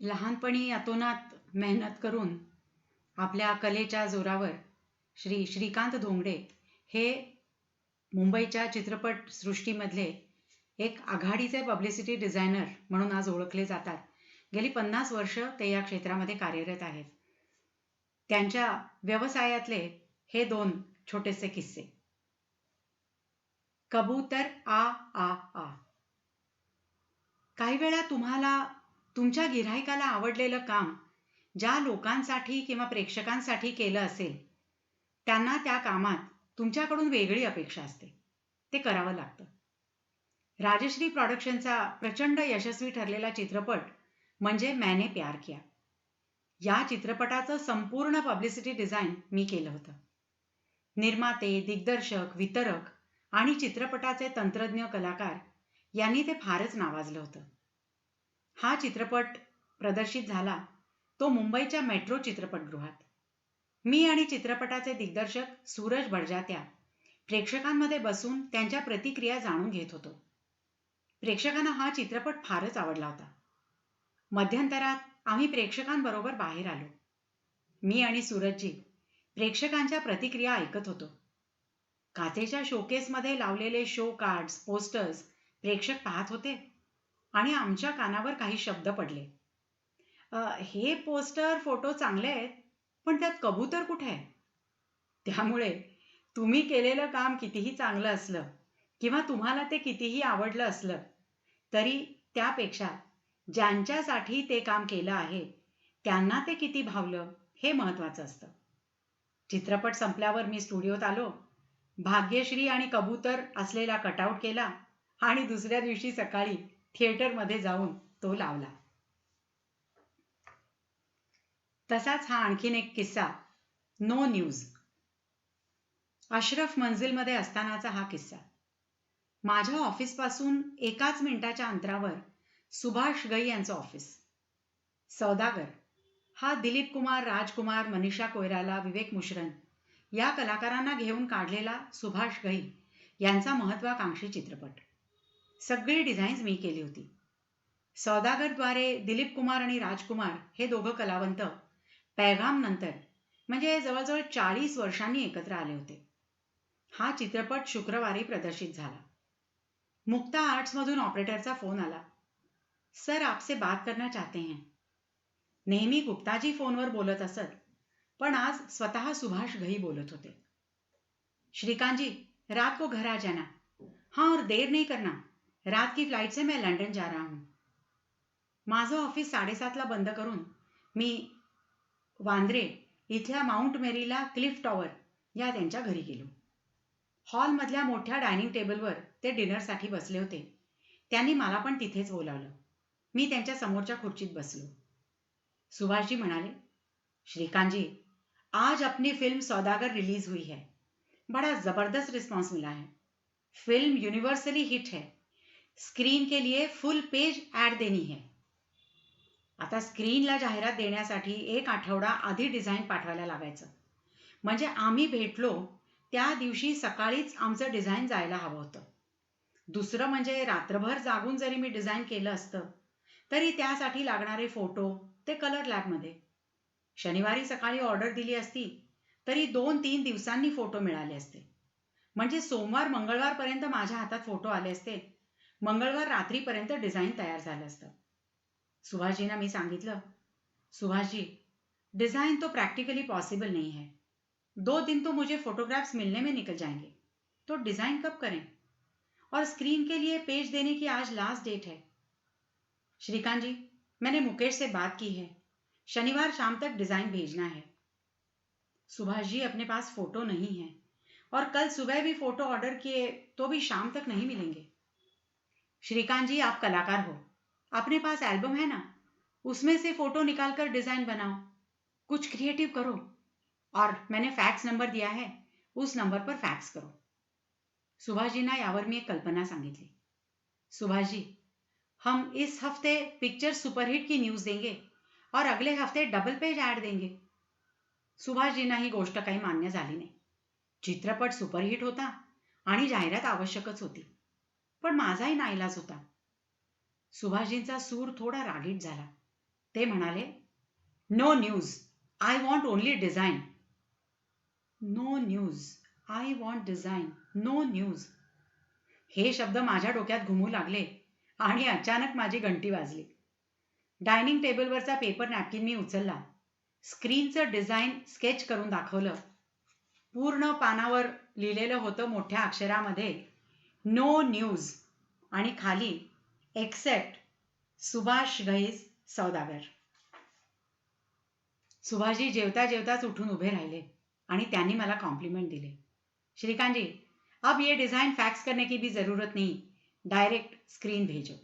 लहानपणी अतोनात मेहनत करून आपल्या कलेच्या जोरावर श्री श्रीकांत धोंगडे हे मुंबईच्या चित्रपट सृष्टीमधले एक आघाडीचे पब्लिसिटी डिझायनर म्हणून आज ओळखले जातात. गेली पन्नास वर्ष ते या क्षेत्रामध्ये कार्यरत आहेत. त्यांच्या व्यवसायातले हे दोन छोटेसे किस्से. कबूतर आ आ आ. काही वेळा तुम्हाला तुमच्या गिऱ्हाईकाला आवडलेलं काम ज्या लोकांसाठी किंवा प्रेक्षकांसाठी केलं असेल त्यांना त्या कामात तुमच्याकडून वेगळी अपेक्षा असते. ते करावं लागतं. राजश्री प्रॉडक्शनचा प्रचंड यशस्वी ठरलेला चित्रपट म्हणजे मॅने प्यार किया. या चित्रपटाचं संपूर्ण पब्लिसिटी डिझाईन मी केलं होतं. निर्माते दिग्दर्शक वितरक आणि चित्रपटाचे तंत्रज्ञ कलाकार यांनी ते फारच नावाजलं होतं. हा चित्रपट प्रदर्शित झाला तो मुंबईच्या मेट्रो चित्रपटगृहात. मी आणि चित्रपटाचे दिग्दर्शक सूरज बडजात्या प्रेक्षकांमध्ये बसून त्यांच्या प्रतिक्रिया जाणून घेत होतो. प्रेक्षकांना हा चित्रपट फारच आवडला होता. मध्यंतरात आम्ही प्रेक्षकांबरोबर बाहेर आलो. मी आणि सूरजजी प्रेक्षकांच्या प्रतिक्रिया ऐकत होतो. काचेच्या शोकेसमध्ये लावलेले शो कार्ड्स पोस्टर्स प्रेक्षक पाहत होते. आणि आमच्या कानावर काही शब्द पडले. हे पोस्टर फोटो चांगले आहेत पण त्यात कबूतर कुठे आहे? त्यामुळे तुम्ही केलेलं काम कितीही चांगलं असलं किंवा तुम्हाला ते कितीही आवडलं असलं तरी त्यापेक्षा ज्यांच्यासाठी ते काम केलं आहे त्यांना ते किती भावलं हे महत्वाचं असतं. चित्रपट संपल्यावर मी स्टुडिओत आलो. भाग्यश्री आणि कबूतर असलेला कटआउट केला आणि दुसऱ्या दिवशी सकाळी थिएटरमध्ये जाऊन तो लावला. तसाच हा आणखीन एक किस्सा नो न्यूज. अशरफ मंजिलमध्ये असतानाचा हा किस्सा. माझ्या ऑफिसपासून एकाच मिनिटाच्या अंतरावर सुभाष गई यांचं ऑफिस. सौदागर हा दिलीप कुमार राजकुमार मनीषा कोयराला विवेक मुश्रन या कलाकारांना घेऊन काढलेला सुभाष गई यांचा महत्वाकांक्षी चित्रपट. सगळी डिझाईन्स मी केली होती. सौदागरद्वारे दिलीप कुमार आणि राजकुमार हे दोघं कलावंत पैगाम नंतर म्हणजे जवळजवळ चाळीस वर्षांनी एकत्र आले होते. हा चित्रपट शुक्रवारी प्रदर्शित झाला. मुक्ता आर्ट्समधून ऑपरेटरचा फोन आला. सर आपसे बात करना चाहते हैं. नेहमी गुप्ताजी फोनवर बोलत असत पण आज स्वतः सुभाष घई बोलत होते. श्रीकांत जी रात को घर आ जाना. हाँ और देर नहीं करना. रात की फ्लाइट से मैं लंडन जा रहा हूं। माझं ऑफिस साडेसातला बंद करून मी वांद्रे इथल्या माउंट मेरीला क्लिफ टॉवर या त्यांच्या घरी गेलो. हॉलमधल्या मोठ्या डायनिंग टेबलवर ते डिनरसाठी बसले होते. त्यांनी मला पण तिथेच बोलावलं. मी त्यांच्या समोरच्या खुर्चीत बसलो. सुभाषजी म्हणाले श्रीकांतजी आज अपनी फिल्म सौदागर रिलीज हुई है. बड़ा जबरदस्त रिस्पॉन्स मिला है. फिल्म यूनिवर्सली हिट है. स्क्रीन के लिए फुल पेज ऍड देनी है. आता स्क्रीनला जाहिरात देण्यासाठी एक आठवडा आधी डिझाईन पाठवायला लागायचं म्हणजे आम्ही भेटलो त्या दिवशी सकाळीच आमचं डिझाईन जायला हवं होतं. दुसरं म्हणजे रात्रभर जागून जरी मी डिझाईन केलं असतं तरी त्यासाठी लागणारे फोटो ते कलर लॅबमध्ये शनिवारी सकाळी ऑर्डर दिली असती तरी दोन तीन दिवसांनी फोटो मिळाले असते. म्हणजे सोमवार मंगळवारपर्यंत माझ्या हातात फोटो आले असते मंगळवार रात्रीपर्यंत डिझाईन तयार झालं असतं. सुभाषजींना मी सांगितलं, सुभाषजी डिज़ाइन तो प्रैक्टिकली पॉसिबल नहीं है दो दिन तो मुझे फोटोग्राफ्स मिलने में निकल जाएँगे. तो डिज़ाइन कब करें? और स्क्रीन के लिए पेज देने की आज लास्ट डेट है. श्रीकांत जी, मैंने मुकेश से बात की है। शनिवार शाम तक डिज़ाइन भेजना है. सुभाष जी अपने पास फ़ोटो नहीं है। और कल सुबह भी फ़ोटो ऑर्डर किए तो भी शाम तक नहीं मिलेंगे। श्रीकांत जी, आप कलाकार हो। अपने पास एल्बम है ना? उसमें से फ़ोटो निकालकर डिज़ाइन बनाओ। कुछ क्रिएटिव करो। और मैंने फैक्स नंबर दिया है, उस नंबर पर फैक्स करो। सुभाष जी यावर मी एक कल्पना सांगितली सुभाष जी, हम इस हफ़्ते पिक्चर सुपरहिट की न्यूज़ देंगे और अगले हफ़्ते डबल पेज ऍड देंगे। सुभाषजींना ही गोष्ट काही मान्य झाली नाही। चित्रपट सुपरहिट होता, आणि जाहिरात आवश्यकच होती। पण माझाही नाईलाज होता. सुभाषजींचा सूर थोडा रागीट झाला. ते म्हणाले no news I want only design no news I want design no news हे शब्द माझ्या डोक्यात घुमू लागले आणि अचानक माझी घंटी वाजली. डायनिंग टेबलवरचा पेपर नॅपकिन मी उचलला. स्क्रीनचं डिझाईन स्केच करून दाखवलं. पूर्ण पानावर लिहिलेलं होतं मोठ्या अक्षरामध्ये नो न्यूज. आणि खाली एक्सेप्ट सुभाष गैस सौदागर. सुभाषजी जेवता जेवताच उठून उभे राहिले आणि त्यांनी मला कॉम्प्लिमेंट दिले. श्रीकांत जी अब ये डिज़ाइन फैक्स करने की भी ज़रूरत नहीं. डायरेक्ट स्क्रीन भेजो.